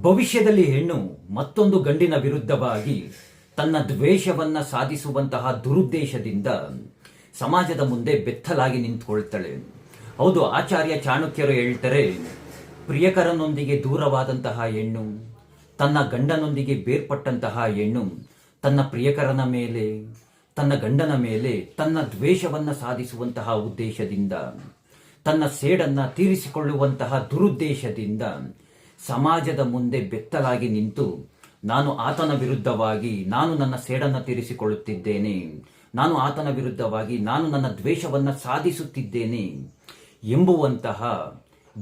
ಭವಿಷ್ಯದಲ್ಲಿ ಹೆಣ್ಣು ಮತ್ತೊಂದು ಗಂಡಿನ ವಿರುದ್ಧವಾಗಿ ತನ್ನ ದ್ವೇಷವನ್ನ ಸಾಧಿಸುವಂತಹ ದುರುದ್ದೇಶದಿಂದ ಸಮಾಜದ ಮುಂದೆ ಬೆತ್ತಲಾಗಿ ನಿಂತುಕೊಳ್ತಾಳೆ. ಹೌದು, ಆಚಾರ್ಯ ಚಾಣಕ್ಯರು ಹೇಳ್ತಾರೆ, ಪ್ರಿಯಕರನೊಂದಿಗೆ ದೂರವಾದಂತಹ ಹೆಣ್ಣು, ತನ್ನ ಗಂಡನೊಂದಿಗೆ ಬೇರ್ಪಟ್ಟಂತಹ ಹೆಣ್ಣು ತನ್ನ ಪ್ರಿಯಕರನ ಮೇಲೆ, ತನ್ನ ಗಂಡನ ಮೇಲೆ ತನ್ನ ದ್ವೇಷವನ್ನು ಸಾಧಿಸುವಂತಹ ಉದ್ದೇಶದಿಂದ, ತನ್ನ ಸೇಡನ್ನ ತೀರಿಸಿಕೊಳ್ಳುವಂತಹ ದುರುದ್ದೇಶದಿಂದ ಸಮಾಜದ ಮುಂದೆ ಬೆತ್ತಲಾಗಿ ನಿಂತು, ನಾನು ಆತನ ವಿರುದ್ಧವಾಗಿ ನಾನು ನನ್ನ ಸೇಡನ್ನು ತೀರಿಸಿಕೊಳ್ಳುತ್ತಿದ್ದೇನೆ. ನಾನು ಆತನ ವಿರುದ್ಧವಾಗಿ ನಾನು ನನ್ನ ದ್ವೇಷವನ್ನ ಸಾಧಿಸುತ್ತಿದ್ದೇನೆ. ಎಂಬುವಂತಹ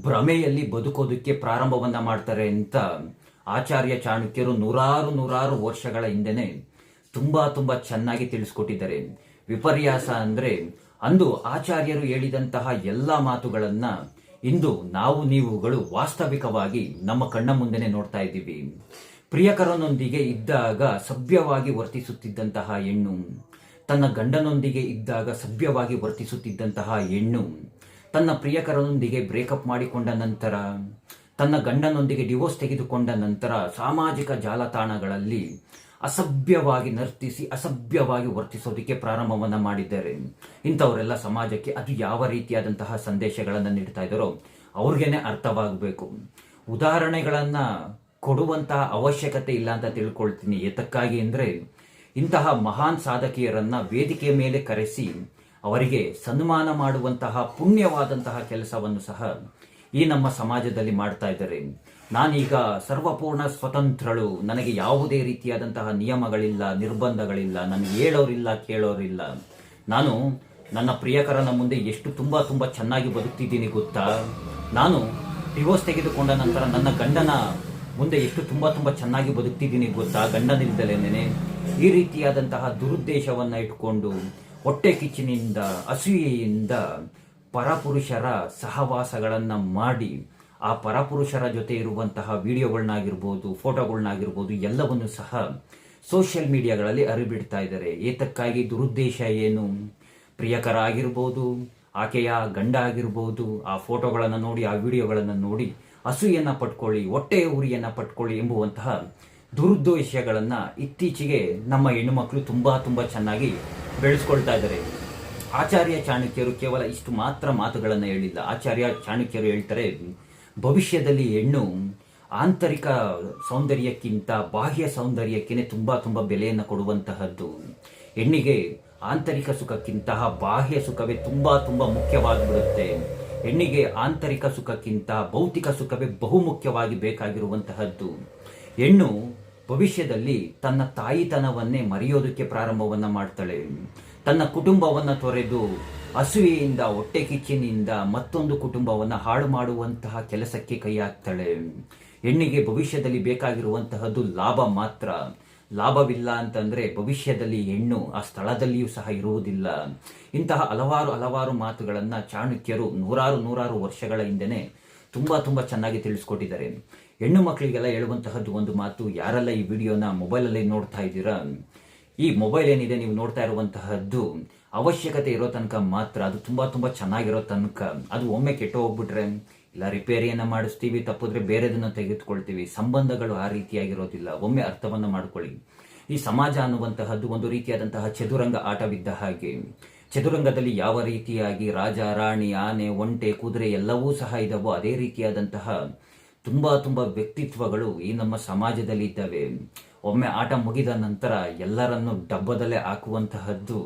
ಭ್ರಮೆಯಲ್ಲಿ ಬದುಕೋದಕ್ಕೆ ಪ್ರಾರಂಭವನ್ನ ಮಾಡ್ತಾರೆ ಅಂತ ಆಚಾರ್ಯ ಚಾಣಕ್ಯರು ನೂರಾರು ನೂರಾರು ವರ್ಷಗಳ ಹಿಂದೆನೆ ತುಂಬಾ ತುಂಬಾ ಚೆನ್ನಾಗಿ ತಿಳಿಸ್ಕೊಟ್ಟಿದ್ದಾರೆ. ವಿಪರ್ಯಾಸ ಅಂದ್ರೆ ಅಂದು ಆಚಾರ್ಯರು ಹೇಳಿದಂತಹ ಎಲ್ಲ ಮಾತುಗಳನ್ನ ಇಂದು ನಾವು ನೀವುಗಳು ವಾಸ್ತವಿಕವಾಗಿ ನಮ್ಮ ಕಣ್ಣ ಮುಂದೆನೆ ನೋಡ್ತಾ ಇದ್ದೀವಿ. ಪ್ರಿಯಕರನೊಂದಿಗೆ ಇದ್ದಾಗ ಸಭ್ಯವಾಗಿ ವರ್ತಿಸುತ್ತಿದ್ದಂತಹ ಹೆಣ್ಣು. ತನ್ನ ಗಂಡನೊಂದಿಗೆ ಇದ್ದಾಗ ಸಭ್ಯವಾಗಿ ವರ್ತಿಸುತ್ತಿದ್ದಂತಹ ಹೆಣ್ಣು. ತನ್ನ ಪ್ರಿಯಕರನೊಂದಿಗೆ ಬ್ರೇಕಪ್ ಮಾಡಿಕೊಂಡ ನಂತರ ತನ್ನ ಗಂಡನೊಂದಿಗೆ ಡಿವೋರ್ಸ್ ತೆಗೆದುಕೊಂಡ ನಂತರ ಸಾಮಾಜಿಕ ಜಾಲತಾಣಗಳಲ್ಲಿ ಅಸಭ್ಯವಾಗಿ ನರ್ತಿಸಿ, ಅಸಭ್ಯವಾಗಿ ವರ್ತಿಸೋದಕ್ಕೆ ಪ್ರಾರಂಭವನ್ನು ಮಾಡಿದ್ದಾರೆ. ಇಂಥವರೆಲ್ಲ ಸಮಾಜಕ್ಕೆ ಅದು ಯಾವ ರೀತಿಯಾದಂತಹ ಸಂದೇಶಗಳನ್ನು ನೀಡ್ತಾ ಇದ್ದಾರೋ ಅವ್ರಿಗೇನೆ ಅರ್ಥವಾಗಬೇಕು. ಉದಾಹರಣೆಗಳನ್ನು ಕೊಡುವಂತಹ ಅವಶ್ಯಕತೆ ಇಲ್ಲ ಅಂತ ತಿಳ್ಕೊಳ್ತೀನಿ. ಏತಕ್ಕಾಗಿ ಅಂದರೆ ಇಂತಹ ಮಹಾನ್ ಸಾಧಕಿಯರನ್ನ ವೇದಿಕೆ ಮೇಲೆ ಕರೆಸಿ ಅವರಿಗೆ ಸನ್ಮಾನ ಮಾಡುವಂತಹ ಪುಣ್ಯವಾದಂತಹ ಕೆಲಸವನ್ನು ಸಹ ಈ ನಮ್ಮ ಸಮಾಜದಲ್ಲಿ ಮಾಡ್ತಾ ಇದ್ದಾರೆ. ನಾನೀಗ ಸರ್ವಪೂರ್ಣ ಸ್ವತಂತ್ರಳು. ನನಗೆ ಯಾವುದೇ ರೀತಿಯಾದಂತಹ ನಿಯಮಗಳಿಲ್ಲ, ನಿರ್ಬಂಧಗಳಿಲ್ಲ ನನಗೆ ಹೇಳೋರಿಲ್ಲ, ಕೇಳೋರಿಲ್ಲ. ನಾನು ನನ್ನ ಪ್ರಿಯಕರನ ಮುಂದೆ ಎಷ್ಟು ತುಂಬಾ ತುಂಬಾ ಚೆನ್ನಾಗಿ ಬದುಕ್ತಿದ್ದೀನಿ ಗೊತ್ತಾ? ನಾನು ಡಿವೋರ್ಸ್ ತೆಗೆದುಕೊಂಡ ನಂತರ ನನ್ನ ಗಂಡನ ಮುಂದೆ ಎಷ್ಟು ತುಂಬಾ ತುಂಬಾ ಚೆನ್ನಾಗಿ ಬದುಕ್ತಿದ್ದೀನಿ ಗೊತ್ತಾ? ಗಂಡನಿಲ್ದಲೇನೆ. ಈ ರೀತಿಯಾದಂತಹ ದುರುದ್ದೇಶವನ್ನ ಇಟ್ಕೊಂಡು, ಹೊಟ್ಟೆ ಕಿಚ್ಚಿನಿಂದ, ಅಸೂಯೆಯಿಂದ ಪರಪುರುಷರ ಸಹವಾಸಗಳನ್ನು ಮಾಡಿ, ಆ ಪರಪುರುಷರ ಜೊತೆ ಇರುವಂತಹ ವಿಡಿಯೋಗಳನ್ನಾಗಿರ್ಬೋದು ಫೋಟೋಗಳನ್ನಾಗಿರ್ಬೋದು ಎಲ್ಲವನ್ನು ಸಹ ಸೋಷಿಯಲ್ ಮೀಡಿಯಾಗಳಲ್ಲಿ ಅರಿಬಿಡ್ತಾ ಇದ್ದಾರೆ. ಏತಕ್ಕಾಗಿ ದುರುದ್ದೇಶ ಏನು? ಪ್ರಿಯಕರ ಆಗಿರ್ಬೋದು ಆಕೆಯ ಗಂಡ ಆಗಿರ್ಬೋದು ಆ ಫೋಟೋಗಳನ್ನು ನೋಡಿ, ಆ ವಿಡಿಯೋಗಳನ್ನು ನೋಡಿ ಹಸುಯನ್ನ ಪಟ್ಕೊಳ್ಳಿ, ಹೊಟ್ಟೆ ಉರಿಯನ್ನು ಪಟ್ಕೊಳ್ಳಿ ಎಂಬುವಂತಹ ದುರುದ್ದೇಶಗಳನ್ನು ಇತ್ತೀಚೆಗೆ ನಮ್ಮ ಹೆಣ್ಣುಮಕ್ಕಳು ತುಂಬ ತುಂಬ ಚೆನ್ನಾಗಿ ಬೆಳೆಸ್ಕೊಳ್ತಾ ಇದ್ದಾರೆ. ಆಚಾರ್ಯ ಚಾಣಕ್ಯರು ಕೇವಲ ಇಷ್ಟು ಮಾತ್ರ ಮಾತುಗಳನ್ನು ಹೇಳಿಲ್ಲ. ಆಚಾರ್ಯ ಚಾಣಕ್ಯರು ಹೇಳ್ತಾರೆ, ಭವಿಷ್ಯದಲ್ಲಿ ಹೆಣ್ಣು ಆಂತರಿಕ ಸೌಂದರ್ಯಕ್ಕಿಂತ ಬಾಹ್ಯ ಸೌಂದರ್ಯಕ್ಕೇನೆ ತುಂಬ ತುಂಬ ಬೆಲೆಯನ್ನು ಕೊಡುವಂತಹದ್ದು. ಹೆಣ್ಣಿಗೆ ಆಂತರಿಕ ಸುಖಕ್ಕಿಂತ ಬಾಹ್ಯ ಸುಖವೇ ತುಂಬ ತುಂಬ ಮುಖ್ಯವಾಗಿಬಿಡುತ್ತೆ. ಹೆಣ್ಣಿಗೆ ಆಂತರಿಕ ಸುಖಕ್ಕಿಂತ ಭೌತಿಕ ಸುಖವೇ ಬಹುಮುಖ್ಯವಾಗಿ ಬೇಕಾಗಿರುವಂತಹದ್ದು. ಹೆಣ್ಣು ಭವಿಷ್ಯದಲ್ಲಿ ತನ್ನ ತಾಯಿತನವನ್ನೇ ಮರೆಯೋದಕ್ಕೆ ಪ್ರಾರಂಭವನ್ನು ಮಾಡ್ತಾಳೆ. ತನ್ನ ಕುಟುಂಬವನ್ನ ತೊರೆದು ಹಸುವೆಯಿಂದ, ಹೊಟ್ಟೆ ಕಿಚ್ಚಿನಿಂದ ಮತ್ತೊಂದು ಕುಟುಂಬವನ್ನ ಹಾಳು ಮಾಡುವಂತಹ ಕೆಲಸಕ್ಕೆ ಕೈ ಹಾಕ್ತಾಳೆ. ಹೆಣ್ಣಿಗೆ ಭವಿಷ್ಯದಲ್ಲಿ ಬೇಕಾಗಿರುವಂತಹದ್ದು ಲಾಭ ಮಾತ್ರ. ಲಾಭವಿಲ್ಲ ಅಂತಂದ್ರೆ ಭವಿಷ್ಯದಲ್ಲಿ ಹೆಣ್ಣು ಆ ಸ್ಥಳದಲ್ಲಿಯೂ ಸಹ ಇರುವುದಿಲ್ಲ. ಇಂತಹ ಹಲವಾರು ಹಲವಾರು ಮಾತುಗಳನ್ನು ಚಾಣಕ್ಯರು ನೂರಾರು ನೂರಾರು ವರ್ಷಗಳ ಹಿಂದೆನೆ ತುಂಬಾ ತುಂಬಾ ಚೆನ್ನಾಗಿ ತಿಳಿಸ್ಕೊಟ್ಟಿದ್ದಾರೆ. ಹೆಣ್ಣು ಮಕ್ಕಳಿಗೆಲ್ಲ ಹೇಳುವಂತಹದ್ದು ಒಂದು ಮಾತು, ಯಾರೆಲ್ಲ ಈ ವಿಡಿಯೋನ ಮೊಬೈಲಲ್ಲಿ ನೋಡ್ತಾ ಇದ್ದೀರಾ? ಈ ಮೊಬೈಲ್ ಏನಿದೆ ನೀವು ನೋಡ್ತಾ ಇರುವಂತಹದ್ದು, ಅವಶ್ಯಕತೆ ಇರೋ ತನಕ ಮಾತ್ರ, ಅದು ತುಂಬಾ ತುಂಬಾ ಚೆನ್ನಾಗಿರೋ ತನಕ, ಅದು ಒಮ್ಮೆ ಕೆಟ್ಟು ಹೋಗ್ಬಿಟ್ರೆ, ಇಲ್ಲ ರಿಪೇರಿಯನ್ನು ಮಾಡಿಸ್ತೀವಿ, ತಪ್ಪಿದ್ರೆ ಬೇರೆದನ್ನ ತೆಗೆದುಕೊಳ್ತೀವಿ, ಸಂಬಂಧಗಳು ಆ ರೀತಿಯಾಗಿರೋದಿಲ್ಲ, ಒಮ್ಮೆ ಅರ್ಥವನ್ನ ಮಾಡ್ಕೊಳ್ಳಿ. ಈ ಸಮಾಜ ಅನ್ನುವಂತಹದ್ದು ಒಂದು ರೀತಿಯಾದಂತಹ ಚದುರಂಗ ಆಟವಿದ್ದ ಹಾಗೆ, ಚದುರಂಗದಲ್ಲಿ ಯಾವ ರೀತಿಯಾಗಿ ರಾಜ, ರಾಣಿ, ಆನೆ, ಒಂಟೆ, ಕುದುರೆ ಎಲ್ಲವೂ ಸಹ ಇದ್ದಾವೋ ಅದೇ ರೀತಿಯಾದಂತಹ ತುಂಬಾ ತುಂಬಾ ವ್ಯಕ್ತಿತ್ವಗಳು ಈ ನಮ್ಮ ಸಮಾಜದಲ್ಲಿ ಇದ್ದಾವೆ ಒಮ್ಮೆ ಆಟ ಮುಗಿದ ನಂತರ ಎಲ್ಲರನ್ನು ಡಬ್ಬದಲ್ಲೇ ಹಾಕುವಂತಹದ್ದು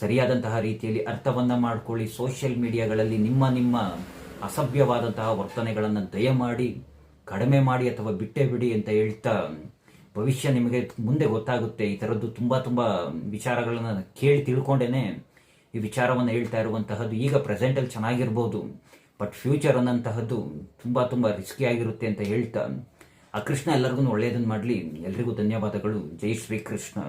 ಸರಿಯಾದಂತಹ ರೀತಿಯಲ್ಲಿ ಅರ್ಥವನ್ನ ಮಾಡ್ಕೊಳ್ಳಿ. ಸೋಷಿಯಲ್ ಮೀಡಿಯಾಗಳಲ್ಲಿ ನಿಮ್ಮ ನಿಮ್ಮ ಅಸಭ್ಯವಾದಂತಹ ವರ್ತನೆಗಳನ್ನು ದಯಮಾಡಿ, ಕಡಿಮೆ ಮಾಡಿ ಅಥವಾ ಬಿಟ್ಟೇ ಬಿಡಿ ಅಂತ ಹೇಳ್ತಾ ಭವಿಷ್ಯ ನಿಮಗೆ ಮುಂದೆ ಗೊತ್ತಾಗುತ್ತೆ. ಈ ಥರದ್ದು ತುಂಬ ತುಂಬ ವಿಚಾರಗಳನ್ನು ಕೇಳಿ ತಿಳ್ಕೊಂಡೇನೆ ಈ ವಿಚಾರವನ್ನು ಹೇಳ್ತಾ ಇರುವಂತಹದ್ದು ಈಗ ಪ್ರೆಸೆಂಟಲ್ಲಿ ಚೆನ್ನಾಗಿರ್ಬೋದು ಬಟ್ ಫ್ಯೂಚರ್ ಅನ್ನೋಂತಹದ್ದು ತುಂಬ ತುಂಬ ರಿಸ್ಕಿ ಆಗಿರುತ್ತೆ ಅಂತ ಹೇಳ್ತಾ ಆ ಕೃಷ್ಣ ಎಲ್ಲರಿಗೂ ಒಳ್ಳೆಯದನ್ನು ಮಾಡಲಿ. ಎಲ್ರಿಗೂ ಧನ್ಯವಾದಗಳು. ಜೈ ಶ್ರೀ ಕೃಷ್ಣ